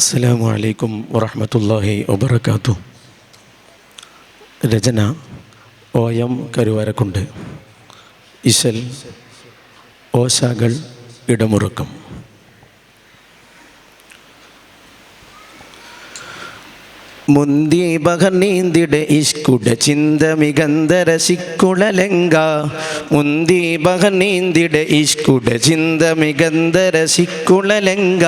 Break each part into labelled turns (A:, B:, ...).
A: അസ്സലാമു അലൈക്കും വറഹമത്തല്ലാഹി വബർക്കാത്തു രചന ഒ എം കരുവാരക്കുണ്ട്. ഇശൽ ഓശാകൾ ഇടമുറുക്കം. മുന്തി ബഹനീന്തിടെ ഇഷ്കുട ചിന്ത മികന്തര ശിക്കുളലെങ്ക മുന്തി ബഹനീന്തിടെ ഇഷ്കുട ചിന്ത മികന്തര ശിക്കുളലെങ്ക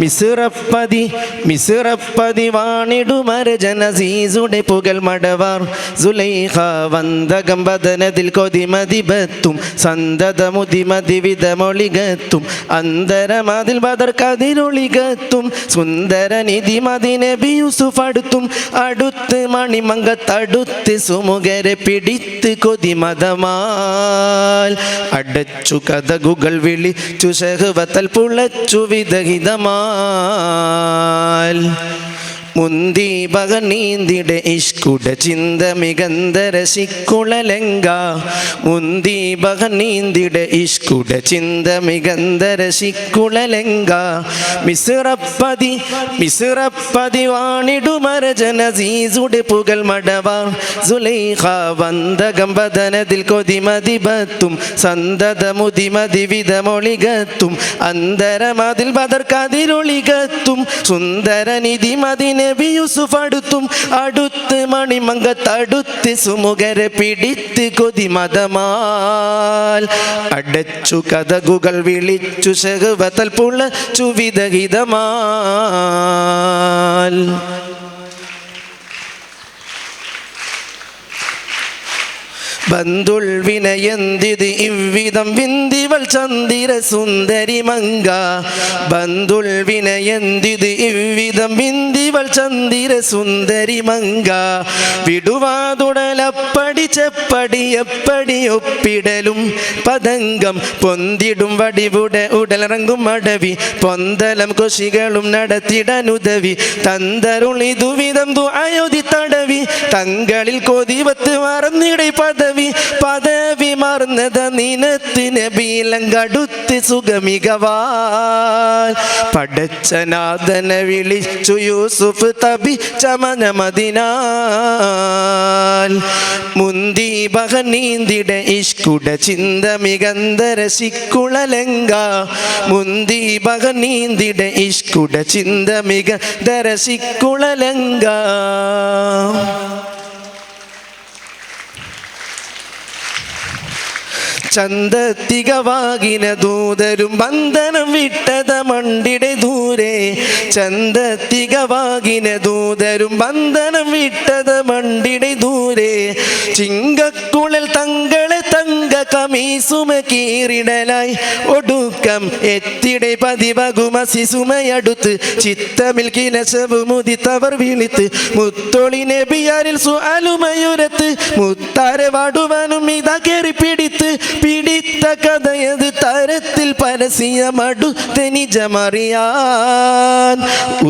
A: മിസുറപ്പതി മിസുറപ്പതി വാണിടുമര ജനസീസുടെ പുകൽ മടവാർ. സുലൈഹ വന്തകം ബദനതിൽ കൊതിമതിബത്തും സന്തതമുതിമതി വിധമൊളികത്തും അന്തരമതിൽ ബദർ കതിരൊളികത്തും സുന്ദര നിധി മതിനബി യൂസുഫ് അടുത്തും അടുത്ത് മണിമങ്കത്തടുത്ത് സുമുഖരെ പിടിത്ത് കൊതിമതമാൽ. അടച്ചു കഥകുകൾ വിളിച്ചു ശഹവത്തൽ പുളച്ചു വിദഹിതമാൽ. മുന്തി ബഹനീന്തിടെ ഇഷ്കുട ചിന്ത മികന്തര ശിക്കുളലെങ്ക മുന്തി ബഹനീന്തിടെ ഇഷ്കുട ചിന്ത മികന്തര ശിക്കുളലെങ്ക മിസുറപ്പതി മിസുറപ്പതി വാണിടുമരജന സീസുടെ പുകൽ മടവ സുലൈഖ വന്തകം ബദനതിൽ കൊതിമതിബത്തും സന്തത മുതിമതി വിധമൊളികത്തും. അന്തരമതിൽ ബദർ കതിരൊളികത്തും സുന്ദര മതിനബി യൂസുഫ് അടുത്തും അടുത്ത് മണിമങ്കത്തടുത്ത് സുമുഖരെ പിടിത്ത് കൊതി മതമാൽ. അടച്ചു കഥകുകൾ വിളിച്ചു ശഹവതൽ പുളച്ചു വിദഹിതമാൽ ബന്ധുൾ വിനയന്തിത് ഇവ്വിധം വിന്തിവൾ ചന്ദ്ര സുന്ദരി മങ്ക ബന്ധുൾ വിനയന്തിത് ഇവ്വിധം വിന്തിവൾ ചന്ദ്ര സുന്ദരി മങ്ക വിടുവാതുടലപ്പടി ചെപ്പടി എപ്പടി ഒപ്പിടലും പതംഗം പൊന്തിടും വടിവുടെ ഉടലിറങ്ങും അടവി പൊന്തലം കൊശികളും നടത്തിടനുദവി തന്തരുളിതുവിധം അയോധി തടവി തങ്ങളിൽ കൊതിവത്ത് മറന്നിട പദവി പദവി പദവി മറന്നത് നിനത്തിന് ബീലങ്കടുത്ത് സുഗമികവാൽ പടച്ചനാഥനെ വിളിച്ചു യൂസുഫ് തബി ചമനമതിനാൽ മുന്തി ബഹനീന്തിടെ ഇഷ്കുട ചിന്ത മികന്തര ശിക്കുളലങ്ക മുന്തി ബഹനീന്തിടെ ഇഷ്കുട ചിന്ത മികന്തര ശിക്കുളലെങ്ക ചന്തത്തികവാകിന ദൂതരും ബന്ധനം വിട്ടത മണ്ടിടെ ദൂരെ. ചന്തത്തികവാകിന ദൂതരും ബന്ധനം വിട്ടത മണ്ടിടെ ദൂരെ. ചിങ്കക്കുഴൽ തങ്ങളെ കമീസുമ കീറിടലായി. ഒടുക്കം എത്തിടെ പതിവകുമസി സുമയടുത്ത് ചിത്തമിൽ കിലശവുമുതിത്തവർ വിളിത്ത്. മുത്തൊളി നബിയാരിൽ സുഅലുമയുരത്ത് മുത്താരെ വാടുവാനും ഇതാ കയറി പിടിത്ത്. പിടിത്ത കഥയത് തരത്തിൽ പരസ്യമടുത്ത് നിജമറിയാൻ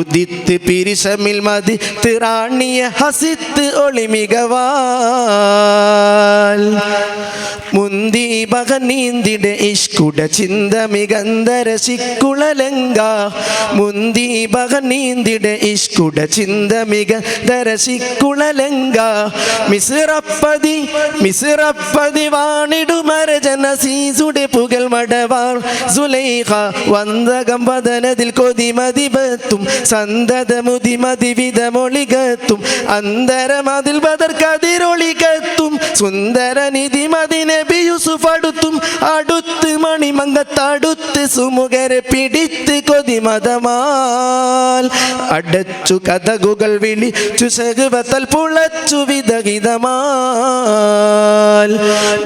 A: ഉദിത്ത് പിരിശമിൽ മതി തിറാണിയ ഹസിത്ത് ഒളിമികവാൽ മുന്തി നീന്തിട ഇഷ്കുട ചിന്ത മികന്തര ശിക്കുളലങ്ക മുന്തി നീന്തിട ഇഷ്കുട ചിന്ത മികന്തര ശിക്കുളലങ്ക മിസിറപ്പതി മിസിറപ്പതി വാണിടുമരജന സീസുടെ പുകൽ മടവാർ സുലൈഖ വന്ദകം വദനതിൽ കൊതിമതിബത്തും സന്തത മുതിമതി വിധമൊളികത്തും അന്തരമതിൽ ബദർ കതിരൊളികത്തും സുന്ദര നിധി മതിനബി യൂസുഫ് അടുത്തും അടുത്ത് മണിമങ്കത്തടുത്ത് സുമുഖരെ പിടിത്ത് കൊതിമതമാൽ അടച്ചു കഥകുകൾ വിളിച്ചു ചുശകുവത്തൽ പുളച്ചു വിദഹിതമാൽ.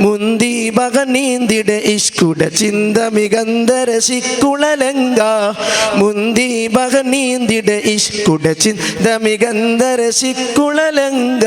A: മുന്തി ബഹനീന്തിടെ ഇഷ്കുട ചിന്ത മികന്തര ശിക്കുളലങ്ക. മുന്തി ബഹനീന്തിടെ ഇഷ്കുട ചിന്ത മികന്തര ശിക്കുളലങ്ക.